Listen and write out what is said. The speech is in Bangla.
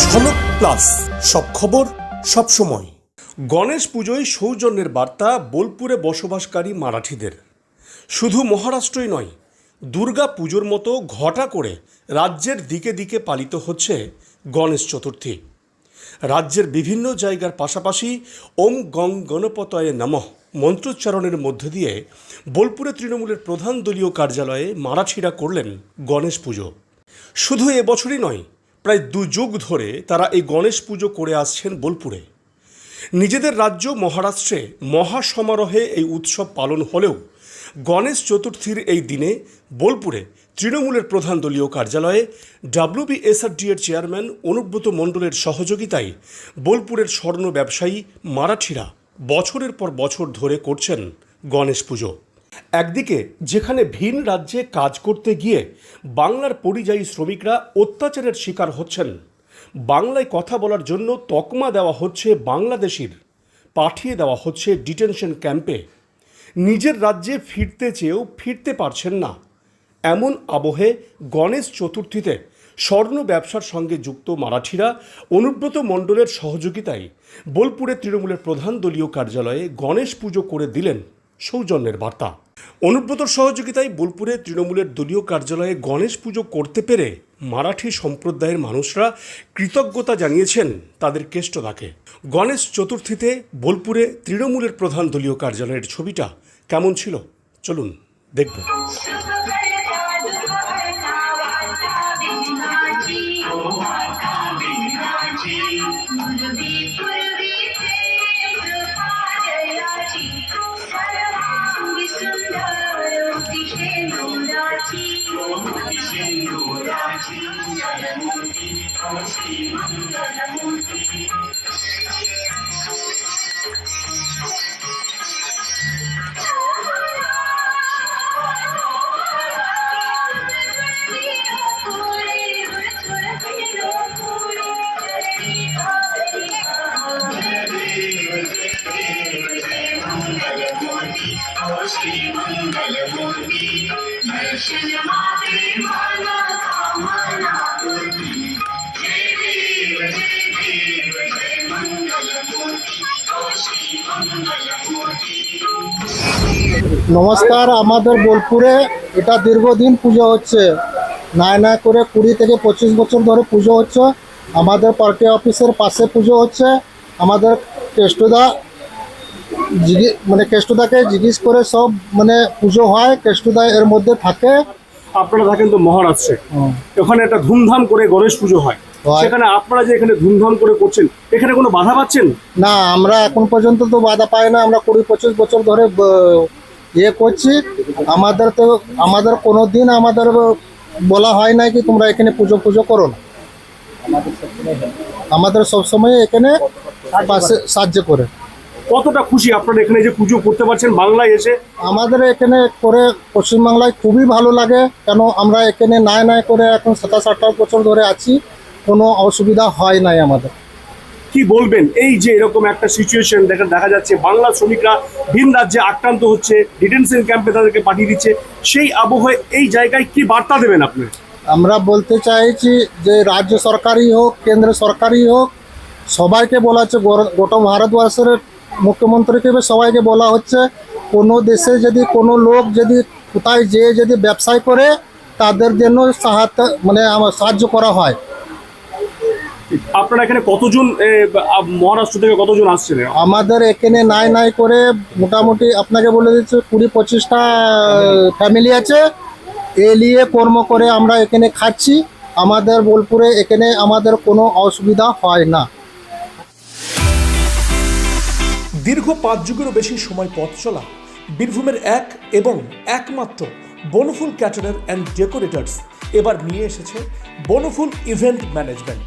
ঝলক প্লাস, সব খবর, সব সময়। গণেশ পুজোয় সৌজন্যের বার্তা, বোলপুরে বসবাসকারী মারাঠিদের। শুধু মহারাষ্ট্রই নয়, দুর্গা পুজোর মতো ঘটা করে রাজ্যের দিকে দিকে পালিত হচ্ছে গণেশ চতুর্থী। রাজ্যের বিভিন্ন জায়গার পাশাপাশি ওম গং গণপতয়ে নমঃ মন্ত্রোচ্চারণের মধ্য দিয়ে বোলপুরে তৃণমূলের প্রধান দলীয় কার্যালয়ে মারাঠিরা করলেন গণেশ পুজো। শুধু এবছরই নয় প্রায় দু যুগ ধরে তারা এই গণেশ পুজো করে আসছেন বোলপুরে। নিজেদের রাজ্য মহারাষ্ট্রে মহা সমারোহে এই উৎসব পালন হলেও গণেশ চতুর্থীর এই দিনে বোলপুরে তৃণমূলের প্রধান দলীয় কার্যালয়ে ডাব্লিউবিএসআরডি এর চেয়ারম্যান অনুব্রত মণ্ডলের সহযোগিতায় বোলপুরের স্বর্ণ ব্যবসায়ী মারাঠিরা বছরের পর বছর ধরে করছেন গণেশ পুজো। একদিকে, যেখানে ভিন রাজ্যে কাজ করতে গিয়ে বাংলার পরিযায়ী শ্রমিকরা অত্যাচারের শিকার হচ্ছেন। বাংলায় কথা বলার জন্য তকমা দেওয়া হচ্ছে বাংলাদেশির। পাঠিয়ে দেওয়া হচ্ছে ডিটেনশন ক্যাম্পে। নিজের রাজ্যে ফিরতে চেয়েও ফিরতে পারছেন না। এমন আবহে গণেশ চতুর্থীতে স্বর্ণ ব্যবসার সঙ্গে যুক্ত মারাঠিরা অনুব্রত মণ্ডলের সহযোগিতায় বোলপুরে তৃণমূলের প্রধান দলীয় কার্যালয়ে গণেশ পুজো করে দিলেন। সৌজন্যের বার্তা। অনুব্রতর সহযোগিতায় বোলপুরে তৃণমূলের দলীয় কার্যালয়ে গণেশ পুজো করতে পেরে মারাঠি সম্প্রদায়ের মানুষরা কৃতজ্ঞতা জানিয়েছেন তাদের কেষ্টদাকে গণেশ চতুর্থীতে বোলপুরে তৃণমূলের প্রধান দলীয় কার্যালয়ের ছবিটা কেমন ছিল? চলুন দেখব। श्रीमङ्गलमूर्ति दर्शन माते माना নমস্কার আমাদের বোলপুরে এটা দীর্ঘদিন পুজো হচ্ছে। নয় নয় করে কুড়ি থেকে পঁচিশ বছর ধরে পুজো হচ্ছে। আমাদের পার্টি অফিসের পাশে পুজো হচ্ছে। আমাদের কেষ্টদা জিজ্ঞে মানে কেষ্টদাকে জিজ্ঞেস করে সব মানে পুজো হয় কেষ্টদা এর মধ্যে থাকে। আপনারা থাকেন তো মহারাষ্ট্রে। ওখানে একটা ধুমধাম করে গণেশ পুজো হয়। সেখানে আপনারা যে এখানে ধুমধাম করে করছেন এখানে কোনো বাধা পাচ্ছেন? না আমরা এখন পর্যন্ত তো বাধা পাই না। আমরা কুড়ি পঁচিশ বছর ধরে ইয়ে করছি। আমাদের তো আমাদের কোনো দিন আমাদের বলা হয় না কি তোমরা এখানে পুজো পুজো করো না। আমাদের সবসময় এখানে পাশে সাহায্য করে। কতটা খুশি আপনারা এখানে যে পুজো করতে পারছেন বাংলায় এসে? আমাদের এখানে করে পশ্চিমবাংলায় খুবই ভালো লাগে কেন আমরা এখানে নাই নাই করে এখন সাতাশ আঠাশ বছর ধরে আছি কোনো অসুবিধা হয় নাই আমাদের। কি বলবেন? এই যে এরকম একটা সিচুয়েশন দেখা দেখা যাচ্ছে, বাংলা শ্রমিকরা ভিন রাজ্যে আক্রান্ত হচ্ছে ডিটেনশন ক্যাম্পে তাদেরকে পাঠিয়ে দিচ্ছে। সেই আবহে এই জায়গায় কি বার্তা দেবেন আপনি? আমরা বলতে চাইছি যে রাজ্য সরকারই হোক, কেন্দ্র সরকারই হোক, সবাইকে বলা হচ্ছে গোটা ভারতবর্ষের মুখ্যমন্ত্রীকে সবাইকে বলা হচ্ছে, কোনো দেশে যদি কোনো লোক যদি কোথায় যেয়ে যদি ব্যবসায় করে, তাদের জন্য সাহায্য মানে সাহায্য করা হয়। আপনারা এখানে কতজন মহারাষ্ট্র থেকে কতজন আসছেন? আমাদের এখানে নাই নাই করে মোটামুটি আপনাকে বলে দিচ্ছি কুড়ি পঁচিশটা ফ্যামিলি আছে। এ নিয়ে কর্ম করে আমরা এখানে খাচ্ছি। আমাদের বোলপুরে এখানে আমাদের কোনো অসুবিধা হয় না। দীর্ঘ পাঁচ যুগেরও বেশি সময় পথ চলা বীরভূমের এক এবং একমাত্র বনফুল ক্যাটারার অ্যান্ড ডেকোরেটার্স এবার নিয়ে এসেছে বনফুল ইভেন্ট ম্যানেজমেন্ট